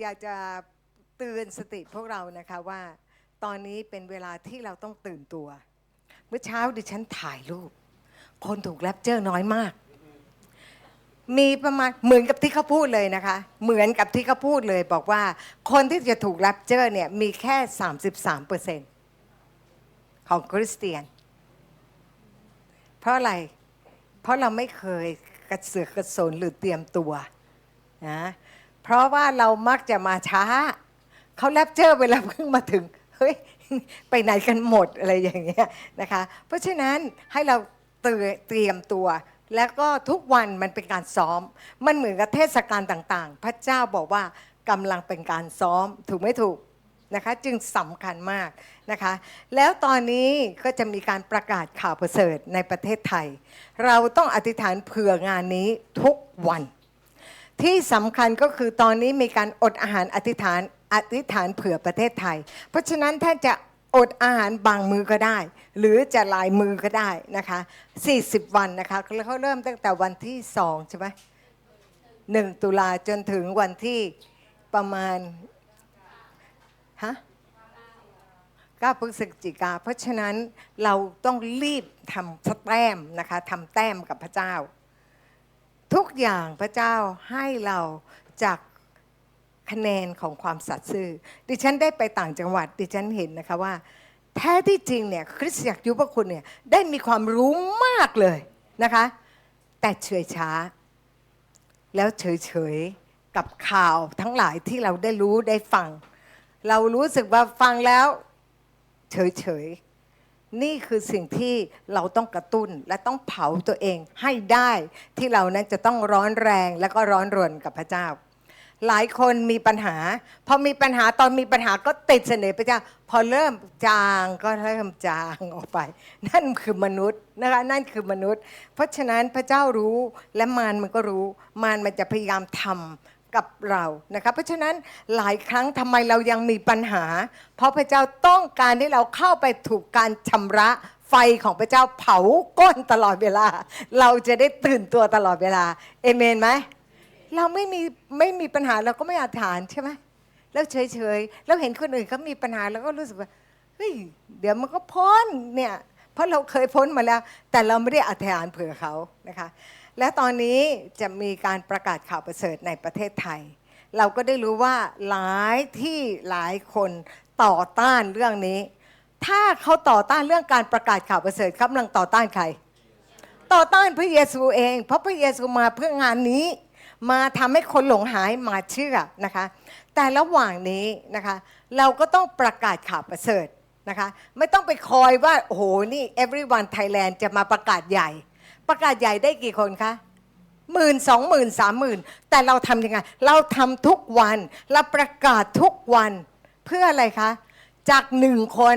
อยากจะเตือนสติพวกเรานะคะว่า ตอนนี้เป็นเวลาที่เราต้องตื่นตัว เมื่อเช้าดิฉันถ่ายรูป คนถูกแรปเจอร์น้อยมาก มีประมาณเหมือนกับที่เขาพูดเลยนะคะ เหมือนกับที่เขาพูดเลย บอกว่าคนที่จะถูกแรปเจอร์เนี่ยมีแค่ 33เปอร์เซ็นของคริสเตียน เพราะอะไร เพราะเราไม่เคยกระเสือกกระสนหรือเตรียมตัวนะ เพราะว่าเรามักจะมาช้า เขาแรปเจอเวลาเพิ่งมาถึง เฮ้ย ไปไหนกันหมดอะไรอย่างเงี้ยนะคะ เพราะฉะนั้นให้เราเตรีเตรียมตัว แล้วก็ทุกวันมันเป็นการซ้อม มันเหมือนกับเทศกาลต่าง ๆ พระเจ้าบอกว่ากำลังเป็นการซ้อมถูกไม่ถูกนะคะจึงสำคัญมากนะคะ แล้วตอนนี้ก็จะมีการประกาศข่าวประเสริฐในประเทศไทย เราต้องอธิษฐานเผื่องานนี้ทุกวัน ที่สำคัญก็คือตอนนี้มีการอดอาหารอธิษฐานอธิษฐานเผื่อประเทศไทย เพราะฉะนั้นท่านจะอดอาหารบางมือก็ได้ หรือจะหลายมือก็ได้นะคะ 40 วันนะคะแล้วเขาเริ่มตั้งแต่วันที่2ใช่ไหมหนึ่งตุลาจนถึงวันที่ประมาณฮะ9พฤศจิกา เพราะฉะนั้นเราต้องรีบทำสแต้มนะคะทำแต้มกับพระเจ้า ทุกอย่างพระเจ้าให้เราจากคะแนนของความสัตย์ซื่อ ดิฉันได้ไปต่างจังหวัด ดิฉันเห็นนะคะว่า แท้ที่จริงเนี่ยคริสตจักรยุพคุณเนี่ยได้มีความรู้มากเลยนะคะ แต่เฉยช้า แล้วเฉยเฉยๆกับข่าวทั้งหลายที่เราได้รู้ได้ฟัง เรารู้สึกว่าฟังแล้ว เฉยเฉยๆ นี่คือสิ่งที่เราต้องกระตุ้นและต้องเผาตัวเองให้ได้ที่เรานั้นจะต้องร้อนแรงและก็ร้อนรนกับพระเจ้า หลายคนมีปัญหา พอมีปัญหาตอนมีปัญหาก็ติดเสน่ห์พระเจ้า พอเริ่มจางก็เริ่มจางออกไป นั่นคือมนุษย์นะคะนั่นคือมนุษย์ เพราะฉะนั้นพระเจ้ารู้และมารมันก็รู้ มารมันจะพยายามทำ กับเรานะคะเพราะฉะนั้นหลายครั้งทำไมเรายังมีปัญหา เพราะพระเจ้าต้องการให้เราเข้าไปถูกการชำระไฟของพระเจ้าเผาก้นตลอดเวลา เราจะได้ตื่นตัวตลอดเวลาเอเมนไหมเราไม่มีไม่มีปัญหาเราก็ไม่อาถานใช่ไหมแล้วเฉยเฉยๆแล้วเห็นคนอื่นเขามีปัญหาแล้วก็รู้สึกว่าเฮ้ยเดี๋ยวมันก็พ้นเนี่ยเพราะเราเคยพ้นมาแล้ว แต่เราไม่ได้อธิษฐานเผื่อเขานะคะ และตอนนี้จะมีการประกาศข่าวประเสริฐในประเทศไทย เราก็ได้รู้ว่าหลายที่หลายคนต่อต้านเรื่องนี้ ถ้าเขาต่อต้านเรื่องการประกาศข่าวประเสริฐกำลังต่อต้านใคร ต่อต้านพระเยซูเอง เพราะพระเยซูมาเพื่องานนี้ มาทำให้คนหลงหายมาเชื่อนะคะ แต่ระหว่างนี้นะคะ เราก็ต้องประกาศข่าวประเสริฐนะคะ ไม่ต้องไปคอยว่าโอ้โหนี่ everyone Thailand จะมาประกาศใหญ่ ประกาศใหญ่ได้กี่คนคะหมื่นสองหมื่นสามหมื่นแต่เราทำยังไง เราทำทุกวันเราประกาศทุกวันเพื่ออะไรคะ จากหนึ่งคน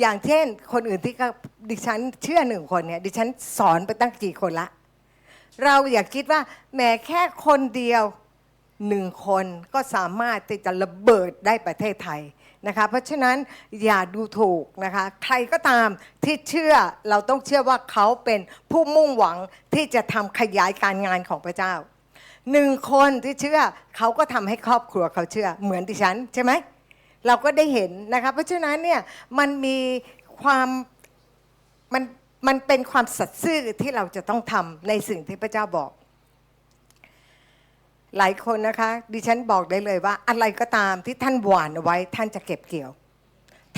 อย่างเช่น คนอื่นที่ก็ดิฉันเชื่อหนึ่งคนเนี่ยดิฉันสอนไปตั้งกี่คนละ เราอย่าคิดว่าแหม้แค่คนเดียวหนึ่งคนก็สามารถที่จะระเบิดได้ประเทศไทย นะคะเพราะฉะนั้นอย่าดูถูกนะคะใครก็ตามที่เชื่อเราต้องเชื่อว่าเขาเป็นผู้มุ่งหวังที่จะทำขยายการงานของพระเจ้าหนึ่งคนที่เชื่อเขาก็ทำให้ครอบครัวเขาเชื่อเหมือนดิฉันใช่ไหมเราก็ได้เห็นนะคะเพราะฉะนั้นเนี่ยมันมีความมันมันเป็นความสัตย์ซื่อที่เราจะต้องทำในสิ่งที่พระเจ้าบอก หลายคนนะคะ ดิฉันบอกได้เลยว่า อะไรก็ตามที่ท่านหวานเอาไว้ ท่านจะเก็บเกี่ยว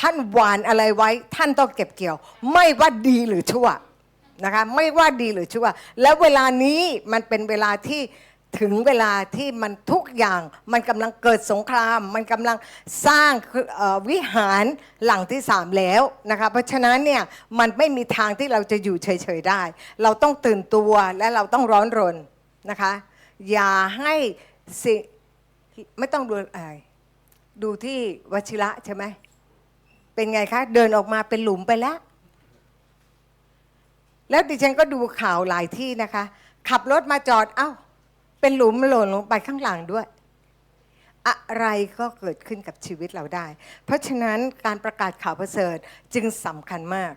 ท่านหวานอะไรไว้ ท่านต้องเก็บเกี่ยว ไม่ว่าดีหรือชั่วนะคะไม่ว่าดีหรือชั่ว แล้วเวลานี้มันเป็นเวลาที่ถึงเวลาที่มันทุกอย่างมันกำลังเกิดสงคราม มันกำลังสร้างวิหารหลังที่สามแล้วนะคะเพราะฉะนั้นเนี่ยมันไม่มีทางที่เราจะอยู่เฉยๆได้ เราต้องตื่นตัวและเราต้องร้อนรนนะคะ อย่าให้สิไม่ต้องดูอะไรดูที่วชิระใช่ไหมเป็นไงคะ เดินออกมาเป็นหลุมไปแล้ว แล้วดิฉันก็ดูข่าวหลายที่นะคะ ขับรถมาจอดเอ้า เป็นหลุมหล่นลงไปข้างหลังด้วย อะไรก็เกิดขึ้นกับชีวิตเราได้ เพราะฉะนั้นการประกาศข่าวประเสริฐจึงสำคัญมาก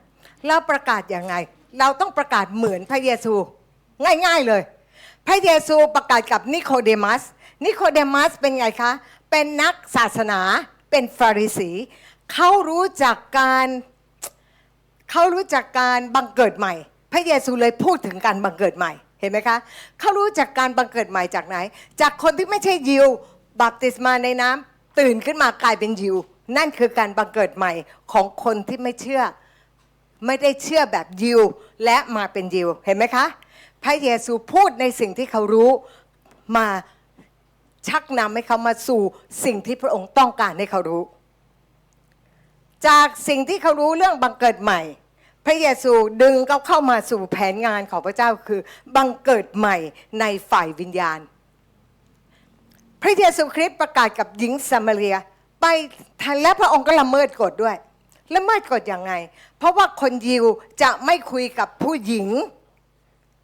เราประกาศอยังไง เราต้องประกาศเหมือนพระเยซู ง่าย ๆเลย พระเยซูประกาศกับนิโคเดมัส นิโคเดมัสเป็นไงคะ เป็นนักศาสนา เป็นฟาริสี เขารู้จักการเขารู้จักการบังเกิดใหม่ พระเยซูเลยพูดถึงการบังเกิดใหม่ เห็นไหมคะ เขารู้จักการบังเกิดใหม่จากไหน จากคนที่ไม่ใช่ยิว บัพติศมาในน้ำตื่นขึ้นมากลายเป็นยิว นั่นคือการบังเกิดใหม่ของคนที่ไม่เชื่อ ไม่ได้เชื่อแบบยิว และมาเป็นยิว เห็นไหมคะ พระเยซูพูดในสิ่งที่เขารู้มาชักนำให้เขามาสู่สิ่งที่พระองค์ต้องการให้เขารู้ จากสิ่งที่เขารู้เรื่องบังเกิดใหม่ พระเยซูดึงเขาเข้ามาสู่แผนงานของพระเจ้าคือบังเกิดใหม่ในฝ่ายวิญญาณ พระเยซูคริสต์ประกาศกับหญิงซามาเรีย ไปและพระองค์ก็ละเมิดกฎด้วยละเมิดกฎอยังไง เพราะว่าคนยิวจะไม่คุยกับผู้หญิง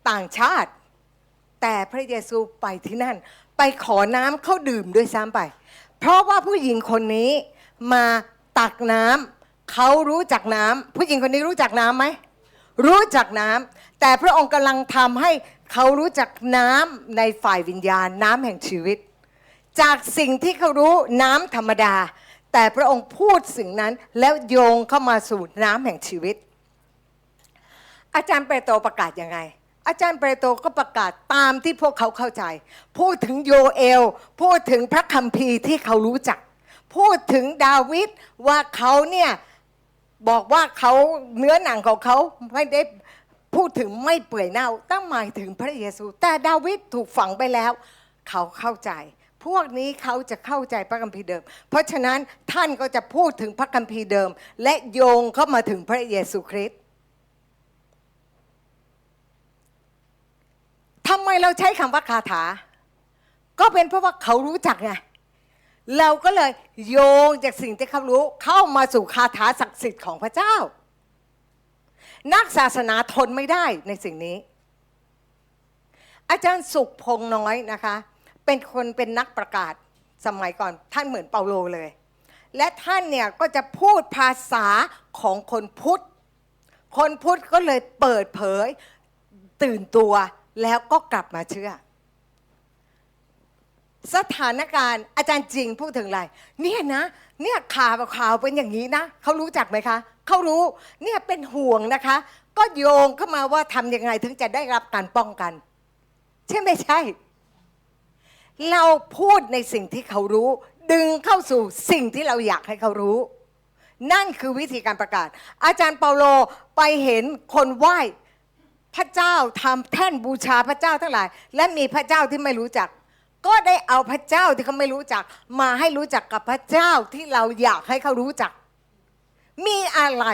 ต่างชาติ แต่พระเยซูไปที่นั่น ไปขอน้ำเข้าดื่มด้วยซ้ำไป เพราะว่าผู้หญิงคนนี้มาตักน้ำเขารู้จักน้ำผู้หญิงคนนี้รู้จักน้ำไหมรู้จักน้ำแต่พระองค์กำลังทำให้เขารู้จักน้ำในฝ่ายวิญญาณน้ำแห่งชีวิต จากสิ่งที่เขารู้น้ำธรรมดา แต่พระองค์พูดสิ่งนั้นแล้วโยงเข้ามาสู่น้ำแห่งชีวิต อาจารย์เปโตรประกาศยังไง อาจารย์เปโตรก็ประกาศตามที่พวกเขาเข้าใจ พูดถึงโยเอล พูดถึงพระคัมภีร์ที่เขารู้จัก พูดถึงดาวิดว่าเขาเนี่ยบอกว่าเขาเนื้อหนังของเขาไม่ได้พูดถึงไม่เปื่อยเน่าตั้งหมายถึงพระเยซู แต่ดาวิดถูกฝังไปแล้ว เขาเข้าใจ พวกนี้เขาจะเข้าใจพระคัมภีร์เดิม เพราะฉะนั้นท่านก็จะพูดถึงพระคัมภีร์เดิม และโยงเข้ามาถึงพระเยซูคริสต์ ทำไมเราใช้คำว่าคาถา ก็เป็นเพราะว่าเขารู้จักไงเราก็เลยโยงจากสิ่งที่เขารู้เข้ามาสู่คาถาศักดิ์สิทธิ์ของพระเจ้า นักศาสนาทนไม่ได้ในสิ่งนี้ อาจารย์สุขพงน้อยนะคะ เป็นคนเป็นนักประกาศสมัยก่อนท่านเหมือนเปาโลเลย และท่านเนี่ยก็จะพูดภาษาของคนพุทธ คนพุทธก็เลยเปิดเผยตื่นตัว แล้วก็กลับมาเชื่อ สถานการณ์อาจารย์จริงพูดถึงอะไร เนี่ยนะ เนี่ยข่าวข่าวเป็นอย่างนี้นะเขารู้จักไหมคะเขารู้เนี่ยเป็นห่วงนะคะ ก็โยงเข้ามาว่าทำยังไงถึงจะได้รับการป้องกัน ใช่ไหมใช่ เราพูดในสิ่งที่เขารู้ ดึงเข้าสู่สิ่งที่เราอยากให้เขารู้ นั่นคือวิธีการประกาศ อาจารย์เปาโลไปเห็นคนไหว้ พระเจ้าทำแท่นบูชาพระเจ้าทั้งหลาย และมีพระเจ้าที่ไม่รู้จัก ก็ได้เอาพระเจ้าที่เขาไม่รู้จัก มาให้รู้จักกับพระเจ้าที่เราอยากให้เขารู้จัก มีอะไร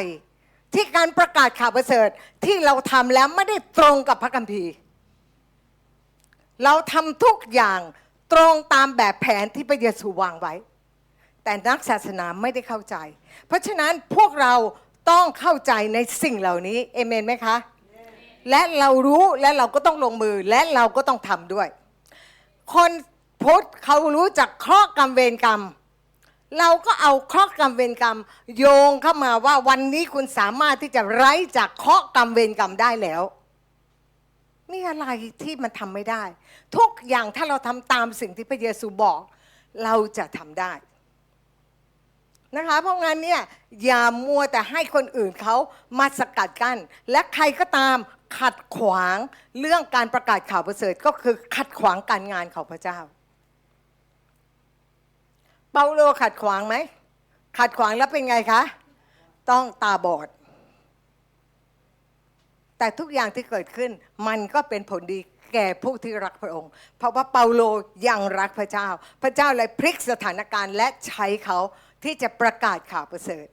ที่การประกาศข่าวประเสริฐที่เราทำแล้วไม่ได้ตรงกับพระคัมภีร์ เราทำทุกอย่างตรงตามแบบแผนที่พระเยซูวางไว้ แต่นักศาสนาไม่ได้เข้าใจ เพราะฉะนั้นพวกเราต้องเข้าใจในสิ่งเหล่านี้เอเมนไหมคะ และเรารู้และเราก็ต้องลงมือและเราก็ต้องทำด้วย คนพุทธเขารู้จักเคราะห์กรรมเวรกรรม เราก็เอาเคราะห์กรรมเวรกรรม โยงเข้ามาว่าวันนี้คุณสามารถที่จะไร้จากเคราะห์กรรมเวรกรรมได้แล้วนี่อะไรที่มันทำไม่ได้ ทุกอย่างถ้าเราทำตามสิ่งที่พระเยซูบอก เราจะทำได้นะคะ เพราะงั้นเนี่ยอย่ามัวแต่ให้คนอื่นเขามาสกัดกัน้นและใครก็ตาม ขัดขวางเรื่องการประกาศข่าวประเสริฐก็คือขัดขวางการงานของพระเจ้า เปาโลขัดขวางไหม ขัดขวางแล้วเป็นไงคะ ต้องตาบอด แต่ทุกอย่างที่เกิดขึ้นมันก็เป็นผลดีแก่ผู้ที่รักพระองค์ เพราะว่าเปาโลยังรักพระเจ้า พระเจ้าเลยพลิกสถานการณ์และใช้เขาที่จะประกาศข่าวประเสริฐ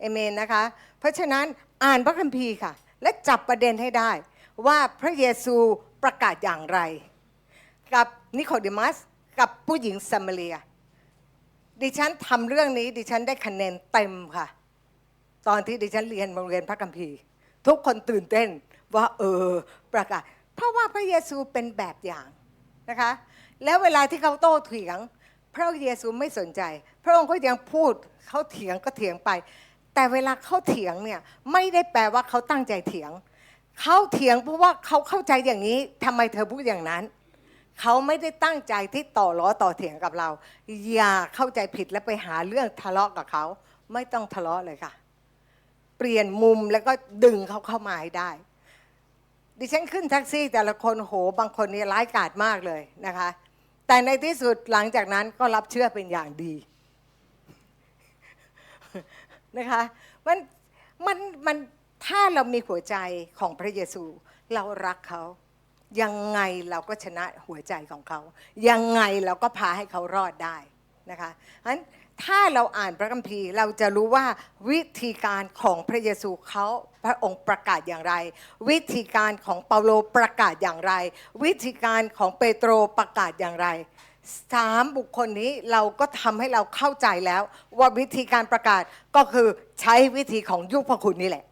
เอเมนนะคะ เพราะฉะนั้นอ่านพระคัมภีร์ค่ะ และจับประเด็นให้ได้ ว่าพระเยซูประกาศอย่างไร กับนิโคดิมัสกับผู้หญิงซามาเรีย ดิฉันทำเรื่องนี้ ดิฉันได้คะแนนเต็มค่ะ ตอนที่ดิฉันเรียนโรงเรียนพระคัมภีร์ ทุกคนตื่นเต้นว่าเออประกาศ เพราะว่าพระเยซูเป็นแบบอย่างนะคะ แล้วเวลาที่เขาโต้เถียง พระเยซูไม่สนใจ พระองค์ก็ยังพูดเขาเถียงก็เถียงไป แต่เวลาเขาเถียงเนี่ยไม่ได้แปลว่าเขาตั้งใจเถียง เขาเถียงเพราะว่าเขาเข้าใจอย่างนี้ทำไมเธอพูดอย่างนั้น เขาไม่ได้ตั้งใจที่ต่อล้อต่อเถียงกับเรา อย่าเข้าใจผิดและไปหาเรื่องทะเลาะกับเขา ไม่ต้องทะเลาะเลยค่ะ เปลี่ยนมุมแล้วก็ดึงเขาเข้ามาให้ได้ ดิฉันขึ้นแท็กซี่ แต่ละคนโหบางคนนี่ร้ายกาจมากเลยนะคะ แต่ในที่สุดหลังจากนั้นก็รับเชื่อเป็นอย่างดี นะคะมันมันมันถ้าเรามีหัวใจของพระเยซู เรารักเขายังไงเราก็ชนะหัวใจของเขา ยังไงเราก็พาให้เขารอดได้นะคะงั้นถ้าเราอ่านพระคัมภีร์เราจะรู้ว่าวิธีการของพระเยซูเขาพระองค์ประกาศอย่างไร วิธีการของเปาโลประกาศอย่างไร วิธีการของเปโตรประกาศอย่างไร สามบุคคลนี้เราก็ทำให้เราเข้าใจแล้ว ว่าวิธีการประกาศก็คือใช้วิธีของยุคพระคุณนี่แหละ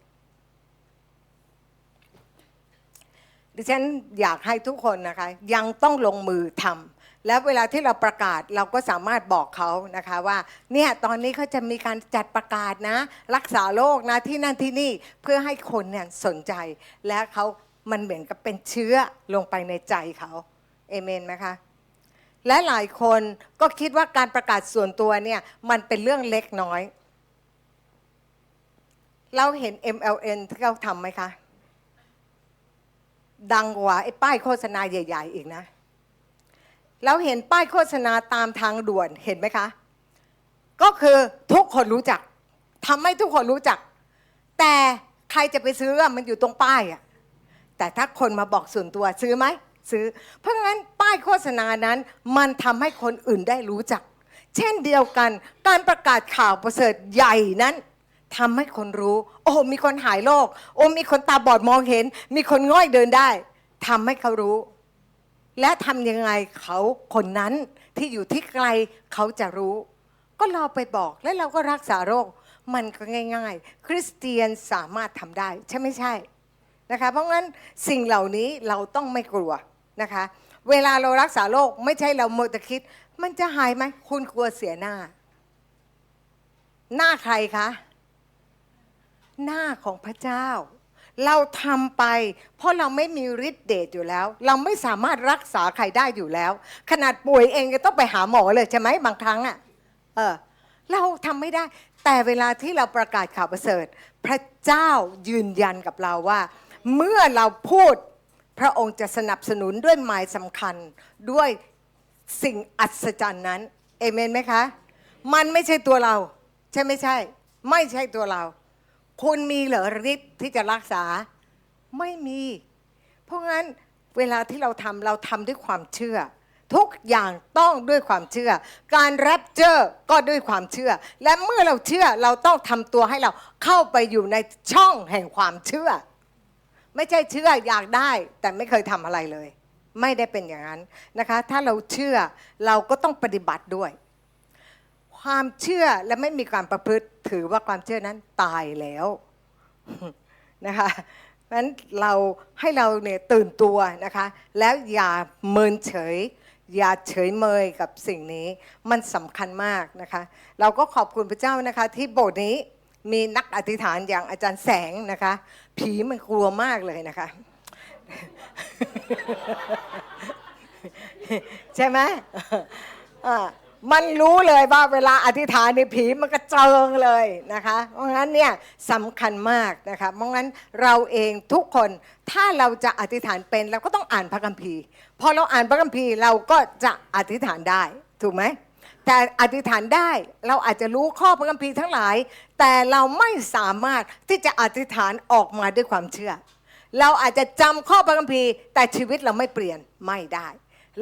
ดิฉันอยากให้ทุกคนนะคะ ยังต้องลงมือทำแล้วเวลาที่เราประกาศเราก็สามารถบอกเขานะคะว่า เนี่ยตอนนี้เขาจะมีการจัดประกาศนะ รักษาโรคนะที่นั่นที่นี่เพื่อให้คนเนี่ยสนใจ และเขามันเหมือนกับเป็นเชื้อลงไปในใจเขาเอเมนไหมคะ และหลายคนก็คิดว่าการประกาศส่วนตัวเนี่ยมันเป็นเรื่องเล็กน้อย เราเห็น MLN ที่เขาทำไหมคะ ดังกว่าไอ้ป้ายโฆษณาใหญ่ ๆ อีกนะ เราเห็นป้ายโฆษณาตามทางด่วนเห็นไหมคะ ก็คือทุกคนรู้จักทำให้ทุกคนรู้จัก แต่ใครจะไปซื้ออะมันอยู่ตรงป้ายอะแต่ถ้าคนมาบอกส่วนตัวซื้อไหม ซื้อ เพราะงั้นป้ายโฆษณานั้นมันทำให้คนอื่นได้รู้จัก เช่นเดียวกันการประกาศข่าวประเสริฐใหญ่นั้นทำให้คนรู้ โอ้มีคนหายโรคโอ้มีคนตาบอดมองเห็น มีคนง่อยเดินได้ทำให้เขารู้ และทำยังไงเขาคนนั้นที่อยู่ที่ไกลเขาจะรู้ ก็เราไปบอกและเราก็รักษาโรค มันก็ง่าย ๆ คริสเตียนสามารถทำได้ ใช่ไม่ใช่นะคะเพราะงั้นสิ่งเหล่านี้เราต้องไม่กลัว นะคะ เวลาเรารักษาโรคไม่ใช่เราโมวแต่คิด มันจะหายไหมคุณกลัวเสียหน้า หน้าใครคะ หน้าของพระเจ้า เราทำไป เพราะเราไม่มีฤทธิ์เดชอยู่แล้ว เราไม่สามารถรักษาใครได้อยู่แล้ว ขนาดป่วยเองก็ต้องไปหาหมอเลยใช่ไหมบางครั้งอะ่ะเออเราทำไม่ได้ แต่เวลาที่เราประกาศข่าวประเสริฐ พระเจ้ายืนยันกับเราว่า เมื่อเราพูด พระองค์จะสนับสนุนด้วยหมายสำคัญด้วยสิ่งอัศจรรย์นั้นเอเมนไหมคะ มันไม่ใช่ตัวเรา ใช่ไม่ใช่ ไม่ใช่ตัวเรา คุณมีเหรอฤทธิ์ที่จะรักษาไม่มี เพราะงั้นเวลาที่เราทำเราทำด้วยความเชื่อ ทุกอย่างต้องด้วยความเชื่อ การแรปเจอก็ด้วยความเชื่อ และเมื่อเราเชื่อเราต้องทำตัวให้เราเข้าไปอยู่ในช่องแห่งความเชื่อ ไม่ใช่เชื่ออยากได้แต่ไม่เคยทำอะไรเลย ไม่ได้เป็นอย่างนั้นนะคะ ถ้าเราเชื่อเราก็ต้องปฏิบัติด้วย ความเชื่อและไม่มีการประพฤติถือว่าความเชื่อนั้นตายแล้วนะคะเพราะฉะนั้นเราให้เราเนี่ยตื่นตัวนะคะ แล้วอย่าเมินเฉย อย่าเฉยเมยกับสิ่งนี้ มันสำคัญมากนะคะ เราก็ขอบคุณพระเจ้านะคะ ที่โบสถ์นี้มีนักอธิษฐานอย่างอาจารย์แสงนะคะ ผีมันกลัวมากเลยนะคะ ใช่ไหมมันรู้เลยว่าเวลาอธิษฐานในผีมันกระเจิงเลยนะคะ เพราะงั้นเนี่ยสำคัญมากนะคะเพราะงั้นเราเองทุกคนถ้าเราจะอธิษฐานเป็นเราก็ต้องอ่านพระคัมภีร์พอเราอ่านพระคัมภีร์เราก็จะอธิษฐานได้ถูกไหม แต่อธิษฐานได้เราอาจจะรู้ข้อพระคัมภีร์ทั้งหลาย แต่เราไม่สามารถที่จะอธิษฐานออกมาด้วยความเชื่อ เราอาจจะจำข้อพระคัมภีร์ แต่ชีวิตเราไม่เปลี่ยนไม่ได้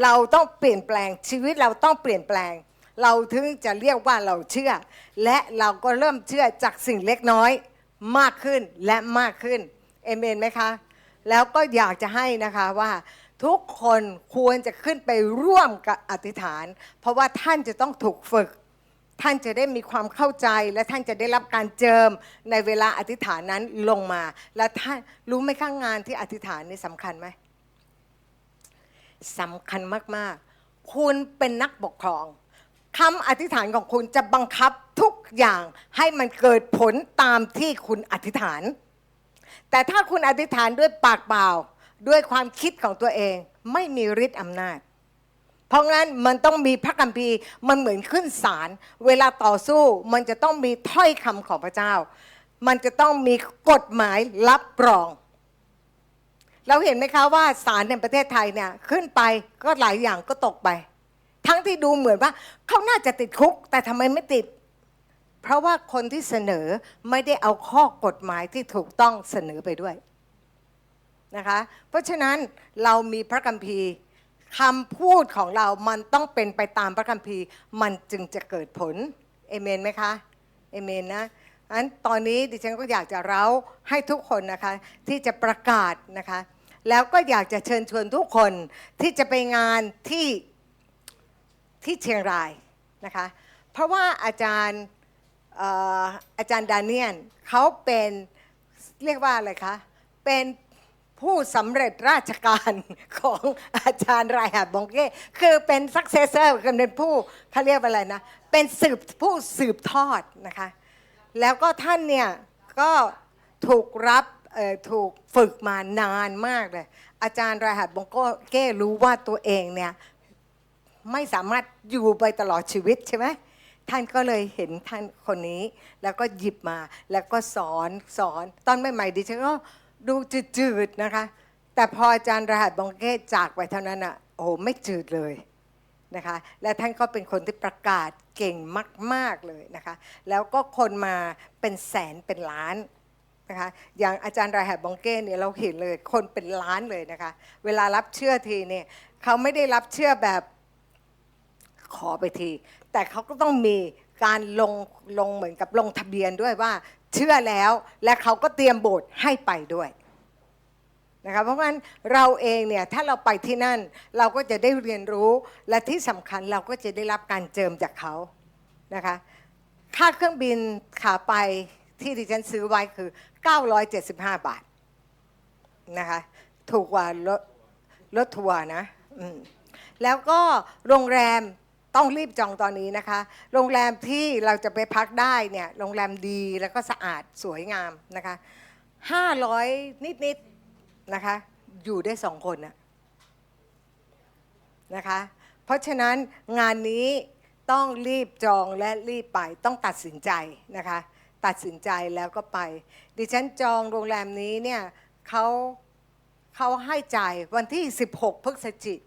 เราต้องเปลี่ยนแปลงชีวิตเราต้องเปลี่ยนแปลง เราถึงจะเรียกว่าเราเชื่อ และเราก็เริ่มเชื่อจากสิ่งเล็กน้อยมากขึ้นและมากขึ้นเอเมนไหมคะ แล้วก็อยากจะให้นะคะว่า ทุกคนควรจะขึ้นไปร่วมกับอธิษฐาน เพราะว่าท่านจะต้องถูกฝึก ท่านจะได้มีความเข้าใจ และท่านจะได้รับการเจิมในเวลาอธิษฐานนั้นลงมา และท่านรู้ไหมข้างงานที่อธิษฐานนี่สำคัญไหมสำคัญมากๆ คุณเป็นนักปกครองคำอธิษฐานของคุณจะบังคับทุกอย่างให้มันเกิดผลตามที่คุณอธิษฐาน แต่ถ้าคุณอธิษฐานด้วยปากเปล่า ด้วยความคิดของตัวเองไม่มีฤทธิ์อำนาจ เพราะงั้นมันต้องมีพระคัมภีร์มันเหมือนขึ้นศาลเวลาต่อสู้มันจะต้องมีถ้อยคำของพระเจ้า มันจะต้องมีกฎหมายรับรอง เราเห็นไหมคะว่าศาลในประเทศไทยเนี่ยขึ้นไปก็หลายอย่างก็ตกไป ทั้งที่ดูเหมือนว่าเขาน่าจะติดคุก แต่ทำไมไม่ติดเพราะว่าคนที่เสนอไม่ได้เอาข้อกฎหมายที่ถูกต้องเสนอไปด้วย นะคะ เพราะฉะนั้นเรามีพระคัมภีร์คำพูดของเรามันต้องเป็นไปตามพระคัมภีร์ มันจึงจะเกิดผลเอเมนไหมคะเอเมนนะอันตอนนี้ดิฉันก็อยากจะเร้าให้ทุกคนนะคะ ที่จะประกาศนะคะ แล้วก็อยากจะเชิญชวนทุกคนที่จะไปงานที่ที่เชียงรายนะคะ เพราะว่าอาจารย์เอ่ออาจารย์ดาเนียนเขาเป็นเรียกว่าอะไรคะเป็น ผู้สำเร็จราชการของอาจารย์รายหัดบงเก้คือเป็น successor คือเป็นผู้เขาเรียกว่าอะไรนะ เป็นสืบผู้สืบทอดนะคะ แล้วก็ท่านเนี่ย ก็ถูกรับเอ่อถูกฝึกมานานมากเลย อาจารย์รายหัดบงเก้รู้ว่าตัวเองเนี่ย ไม่สามารถอยู่ไปตลอดชีวิตใช่ไหมท่านก็เลยเห็นท่านคนนี้ แล้วก็หยิบมาแล้วก็สอนสอนตอนใหม่ๆดิฉันก็ ดูจืดๆนะคะ แต่พออาจารย์รหัสบองเก้จากไปเท่านั้นอะโอ้โหไม่จืดเลยนะคะ และท่านก็เป็นคนที่ประกาศเก่งมาก ๆเลยนะคะ แล้วก็คนมาเป็นแสนเป็นล้านนะคะอย่างอาจารย์รายหัดบองเก้เนี่ยเราเห็นเลยคนเป็นล้านเลยนะคะ เวลารับเชื่อทีเนี่ยเขาไม่ได้รับเชื่อแบบขอไปที แต่เขาก็ต้องมีการลงลงเหมือนกับลงทะเบียนด้วยว่า เชื่อแล้ว และเขาก็เตรียมโบสถ์ให้ไปด้วยนะคะเพราะงั้นเราเองเนี่ยถ้าเราไปที่นั่นเราก็จะได้เรียนรู้และที่สำคัญเราก็จะได้รับการเจิมจากเขานะคะค่าเครื่องบินขาไปที่ดิฉันซื้อไว้คือ 975 บาทนะคะถูกกว่ารถรถทัวร์นะแล้วก็โรงแรม ต้องรีบจองตอนนี้นะคะ โรงแรมที่เราจะไปพักได้เนี่ยโรงแรมดีแล้วก็สะอาดสวยงามนะคะ500 นิดๆนะคะ อยู่ได้สองคนนะนะคะ เพราะฉะนั้นงานนี้ต้องรีบจองและรีบไปต้องตัดสินใจนะคะ ตัดสินใจแล้วก็ไป ดิฉันจองโรงแรมนี้เนี่ยเขาเขาให้จ่ายวันที่ 16พฤศจิน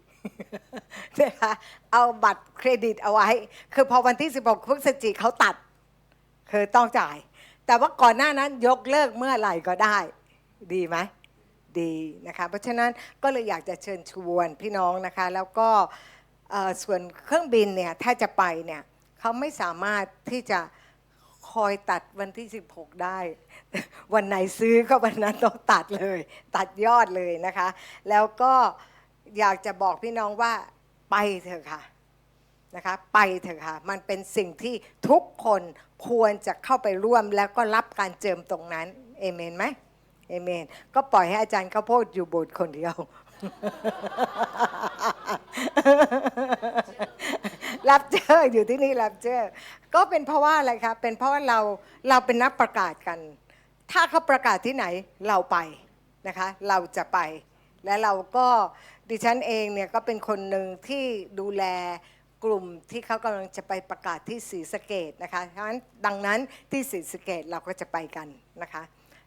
นะคะเอาบัตรเครดิตเอาไว้ คือพอวันที่ 16พฤศจิกเขาตัด คือต้องจ่าย แต่ว่าก่อนหน้านั้นยกเลิกเมื่อไหร่ก็ได้ ดีไหมดีนะคะ เพราะฉะนั้นก็เลยอยากจะเชิญชวนพี่น้องนะคะ แล้วก็ส่วนเครื่องบินเนี่ยถ้าจะไปเนี่ยเขาไม่สามารถที่จะคอยตัดวันที่ 16 ได้ วันไหนซื้อก็วันนั้นต้องตัดเลย ตัดยอดเลยนะคะ แล้วก็ อยากจะบอกพี่น้องว่าไปเถอะค่ะนะคะไปเถอะค่ะ มันเป็นสิ่งที่ทุกคนควรจะเข้าไปร่วมแล้วก็รับการเจิมตรงนั้น เอเมนไหมเอเมน ก็ปล่อยให้อาจารย์ข้าโพดอยู่โบสถ์คนเดียว รับเจออยู่ที่นี่รับเจอ ก็เป็นเพราะว่าอะไรคะเป็นเพราะว่าเราเราเป็นนักประกาศกัน ถ้าเขาประกาศที่ไหนเราไปนะคะ เราจะไปและเราก็ ดิฉันเองเนี่ยก็เป็นคนหนึ่งที่ดูแลกลุ่มที่เขากำลังจะไปประกาศที่ศรีสะเกดนะคะดังนั้นดังนั้นที่ศรีสะเกดเราก็จะไปกันนะคะ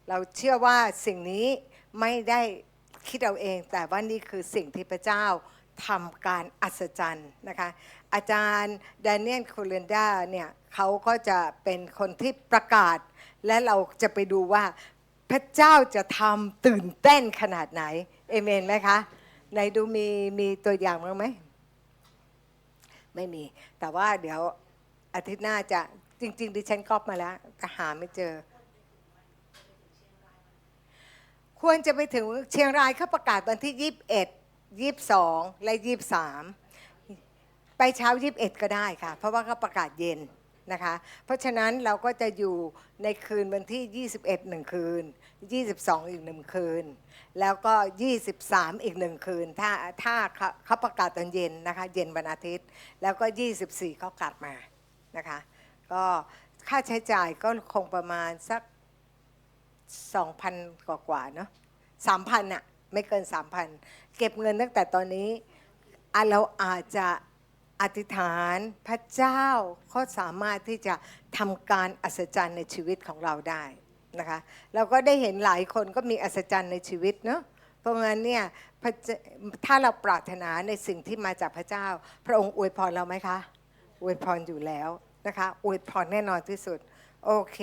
เราเชื่อว่าสิ่งนี้ไม่ได้คิดเอาเอง แต่ว่านี่คือสิ่งที่พระเจ้าทำการอัศจรรย์นะคะ อาจารย์แดเนียลโคเลนดาเนี่ยเขาก็จะเป็นคนที่ประกาศ และเราจะไปดูว่าพระเจ้าจะทำตื่นเต้นขนาดไหน เอเมนไหมคะ ไหนดูมีมีตัวอย่างบ้างไหม ไม่มี แต่ว่าเดี๋ยวอาทิตย์หน้าจะจริง ๆ ดิฉันก๊อปมาแล้วแต่หาไม่เจอ ควรจะไปถึงเชียงรายเขาประกาศวันที่21 22และ23ไปเช้า21ก็ได้ค่ะ เพราะว่าเขาประกาศเย็นนะคะ เพราะฉะนั้นเราก็จะอยู่ในคืนวันที่ 21หนึ่งคืน 22 อีกหนึ่งคืน แล้วก็ 23 อีกหนึ่งคืน ถ้าถ้าเขาเขาประกาศตอนเย็นนะคะ เย็นวันอาทิตย์ แล้วก็ 24 เขากลับมานะคะ ก็ค่าใช้จ่ายก็คงประมาณสัก 2,000 กว่ากว่าเนาะ3,000อะไม่เกิน 3,000 เก็บเงินตั้งแต่ตอนนี้เราอาจจะอธิษฐานพระเจ้าเขาสามารถที่จะทำการอัศจรรย์ในชีวิตของเราได้ นะคะเราก็ได้เห็นหลายคนก็มีอัศจรรย์ในชีวิตเนาะเพราะงั้นเนี่ยพระเจ้าถ้าเราปรารถนาในสิ่งที่มาจากพระเจ้า พระองค์อวยพรเราไหมคะอวยพรอยู่แล้วนะคะอวยพรแน่นอนที่สุด โอเค